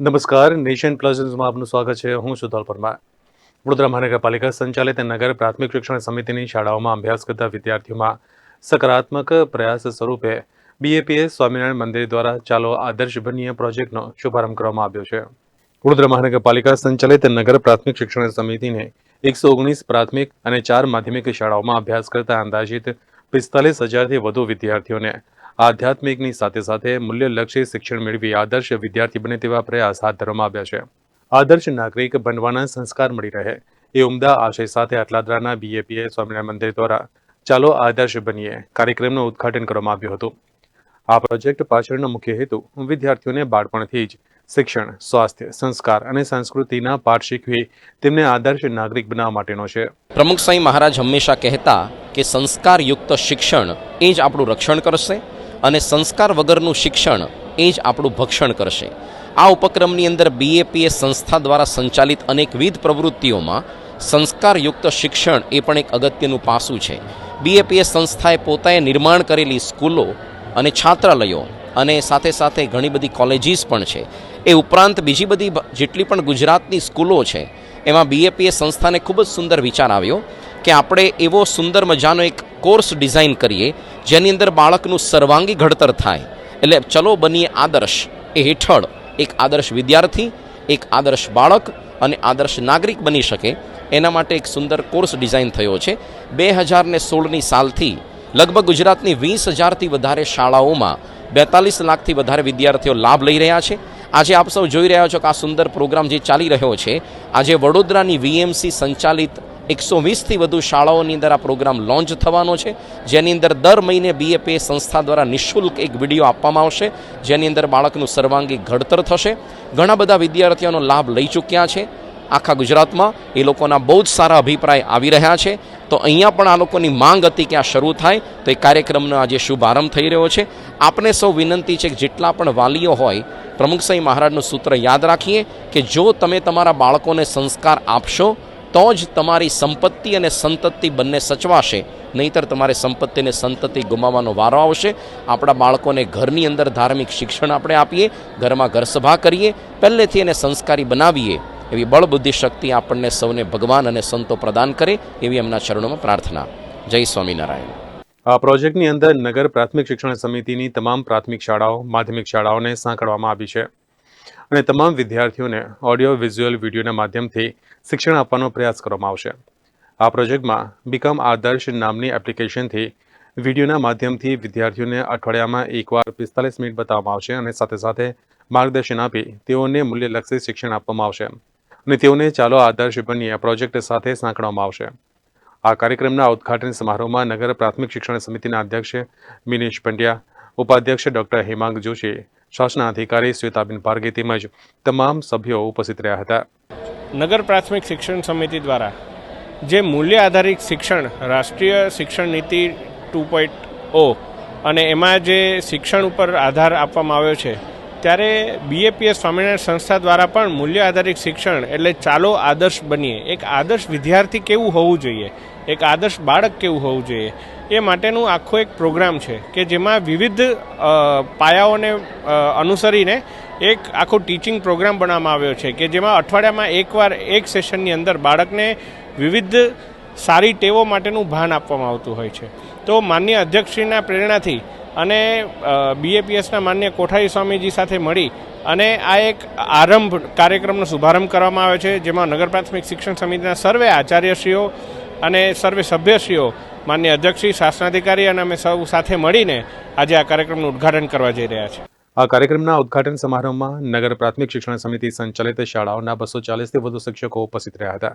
નમસ્કાર, nation plus ન્યૂઝમાં આપનું સ્વાગત છે. હું સુધોલ પરમાર. વડોદરા મહાનગરપાલિકા સંચાલિત નગર પ્રાથમિક શિક્ષણ સમિતિની શાળાઓમાં અભ્યાસ કરતા વિદ્યાર્થીઓમાં સકારાત્મક પ્રયાસ સ્વરૂપે બીએપીએસ સ્વામિનારાયણ મંદિર દ્વારા ચાલો આદર્શ બનીએ પ્રોજેક્ટનો શુભારંભ કરવામાં આવ્યો છે. વડોદરા મહાનગરપાલિકા સંચાલિત નગર પ્રાથમિક શિક્ષણ સમિતિને એકસો ઓગણીસ પ્રાથમિક અને ચાર માધ્યમિક શાળાઓમાં અભ્યાસ કરતા અંદાજિત પિસ્તાલીસ હજારથી વધુ વિદ્યાર્થીઓને આધ્યાત્મિકની સાથે સાથે મૂલ્યલક્ષી શિક્ષણ મેળવી આદર્શ વિદ્યાર્થી બને તેવા પ્રયાસ હાથ ધરવામાં આવ્યા છે. આદર્શ નાગરિક બનવાના સંસ્કાર મળી રહે. એ ઉમદા આશય સાથે અટલાદરાના બીએપીએ સ્વામિનારાયણ મંદિર દ્વારા ચાલો આદર્શ બનીએ. કાર્યક્રમનું ઉદ્ઘાટન કરવામાં આવ્યું હતું. આ પ્રોજેક્ટ પાછળનો મુખ્ય હેતુ વિદ્યાર્થીઓને બાળપણથી જ શિક્ષણ, સ્વાસ્થ્ય, સંસ્કાર અને સંસ્કૃતિના પાઠ શીખવી તેમને આદર્શ નાગરિક બનાવવા માટેનો છે. પ્રમુખ સાંઈ મહારાજ હંમેશા કહેતા કે સંસ્કારયુક્ત શિક્ષણ એ જ આપણું રક્ષણ કરશે. અને સંસ્કાર વગરનું શિક્ષણ એ જ આપણું ભક્ષણ કરશે. આ ઉપક્રમની અંદર બીએપીએ સંસ્થા દ્વારા સંચાલિત અનેકવિધ પ્રવૃત્તિઓમાં સંસ્કારયુક્ત શિક્ષણ એ પણ એક અગત્યનું પાસું છે. બીએપીએ સંસ્થાએ પોતાએ નિર્માણ કરેલી સ્કૂલો અને છાત્રાલયો અને સાથે સાથે ઘણી બધી કોલેજીસ પણ છે. એ ઉપરાંત બીજી બધી જેટલી પણ ગુજરાતની સ્કૂલો છે, એમાં બીએપીએ સંસ્થાને ખૂબ જ સુંદર વિચાર આવ્યો કે આપણે એવો સુંદર મજાનો એક કોર્સ ડિઝાઇન કરીએ જેની અંદર બાળકનું સર્વાંગી ઘડતર થાય. એટલે ચલો બનીએ આદર્શ. એ હેઠળ એક આદર્શ વિદ્યાર્થી, એક આદર્શ બાળક અને આદર્શ નાગરિક બની શકે. એના માટે એક સુંદર કોર્સ ડિઝાઇન થયો છે. બે હજારને સોળની સાલથી લગભગ ગુજરાતની વીસ હજારથી વધારે શાળાઓમાં બેતાલીસ લાખથી વધારે વિદ્યાર્થીઓ લાભ લઈ રહ્યા છે. આજે આપ સૌ જોઈ રહ્યા છો કે આ સુંદર પ્રોગ્રામ જે ચાલી રહ્યો છે, આજે વડોદરાની વીએમસી સંચાલિત એકસો વીસથી વધુ શાળાઓની અંદર આ પ્રોગ્રામ લોન્ચ થવાનો છે. જેની અંદર દર મહિને બીએપીએ સંસ્થા દ્વારા નિઃશુલ્ક એક વીડિયો આપવામાં આવશે. જેની અંદર બાળકનું સર્વાંગી ઘડતર થશે. ઘણા બધા વિદ્યાર્થીઓનો લાભ લઈ ચૂક્યા છે. આખા ગુજરાતમાં એ લોકોના બહુ જ સારા અભિપ્રાય આવી રહ્યા છે. તો અહીંયા પણ આ લોકોની માંગ હતી કે આ શરૂ થાય. તો એ કાર્યક્રમનો આજે શુભારંભ થઈ રહ્યો છે. આપણે સૌ વિનંતી છે કે જેટલા પણ વાલીઓ હોય, પ્રમુખ સાંઈ મહારાજનું સૂત્ર યાદ રાખીએ કે જો તમે તમારા બાળકોને સંસ્કાર આપશો તો જ તમારી સંપત્તિ અને સંતતિ બંને સચવાશે. નહીંતર તમારે સંપત્તિ અને સંતતિ ગુમાવવાનો વારો આવશે. આપણા બાળકોને ઘરની અંદર ધાર્મિક શિક્ષણ આપણે આપીએ, ઘરમાં ઘર સભા કરીએ, પહેલેથી એને સંસ્કારી બનાવીએ. એવી બળબુદ્ધિ શક્તિ આપણને સૌને ભગવાન અને સંતો પ્રદાન કરે એવી એમના ચરણોમાં પ્રાર્થના. જય સ્વામિનારાયણ. આ પ્રોજેક્ટની અંદર નગર પ્રાથમિક શિક્ષણ સમિતિની તમામ પ્રાથમિક શાળાઓ, માધ્યમિક શાળાઓને સાંકળવામાં આવી છે. અને તમામ વિદ્યાર્થીઓને ઓડિયો વિઝ્યુઅલ વિડીયોના માધ્યમથી શિક્ષણ આપવાનો પ્રયાસ કરવામાં આવશે. આ પ્રોજેક્ટમાં બીકમ આદર્શ નામની એપ્લિકેશનથી વિડીયોના માધ્યમથી વિદ્યાર્થીઓને અઠવાડિયામાં એકવાર પિસ્તાલીસ મિનિટ બતાવવામાં આવશે અને સાથે સાથે માર્ગદર્શન આપી તેઓને મૂલ્યલક્ષી શિક્ષણ આપવામાં આવશે. અને તેઓને ચાલો આદર્શ બની આ પ્રોજેક્ટ સાથે સાંકળવામાં આવશે. આ કાર્યક્રમના ઉદ્ઘાટન સમારોહમાં નગર પ્રાથમિક શિક્ષણ સમિતિના અધ્યક્ષ મિનેશ પંડ્યા, ઉપાધ્યક્ષ ડોક્ટર હેમાંગ જોશી શાસના અધિકારી શ્વેતાબેન પારગી તેમજ તમામ સભ્યો ઉપસ્થિત રહ્યા હતા. નગર પ્રાથમિક શિક્ષણ સમિતિ દ્વારા જે મૂલ્ય આધારિત શિક્ષણ, રાષ્ટ્રીય શિક્ષણ નીતિ ટુ પોઈન્ટ ઓ અને એમાં જે શિક્ષણ ઉપર આધાર આપવામાં આવ્યો છે ત્યારે બીએપીએસ સ્વામિનારાયણ સંસ્થા દ્વારા પણ મૂલ્ય આધારિત શિક્ષણ એટલે ચાલો આદર્શ બનીએ. એક આદર્શ વિદ્યાર્થી કેવું હોવું જોઈએ? એક આદર્શ બાળક કેવું હોવું જોઈએ? એ માટેનું આખો એક પ્રોગ્રામ છે કે જેમાં વિવિધ પાયાઓને અનુસરીને એક આખો ટીચિંગ પ્રોગ્રામ બનાવવામાં આવ્યો છે કે જેમાં અઠવાડિયામાં એકવાર એક સેશનની અંદર બાળકને વિવિધ સારી ટેવો માટેનું ભાન આપવામાં આવતું હોય છે. તો માન્ય અધ્યક્ષશ્રીના પ્રેરણાથી અને બીએપીએસના માન્ય કોઠારી સ્વામીજી સાથે મળી અને આ એક આરંભ કાર્યક્રમનો શુભારંભ કરવામાં આવે છે, જેમાં નગર પ્રાથમિક શિક્ષણ સમિતિના સર્વે આચાર્યશ્રીઓ અને સર્વે સભ્યશ્રીઓ, માન્ય અધ્યક્ષશ્રી, શાસનાધિકારી અને અમે સૌ સાથે મળીને આજે આ કાર્યક્રમનું ઉદ્ઘાટન કરવા જઈ રહ્યા છીએ. આ કાર્યક્રમના ઉદ્ઘાટન સમારોહમાં નગર પ્રાથમિક શિક્ષણ સમિતિ સંચાલિત શાળાઓના બસો ચાલીસથી વધુ શિક્ષકો ઉપસ્થિત રહ્યા હતા.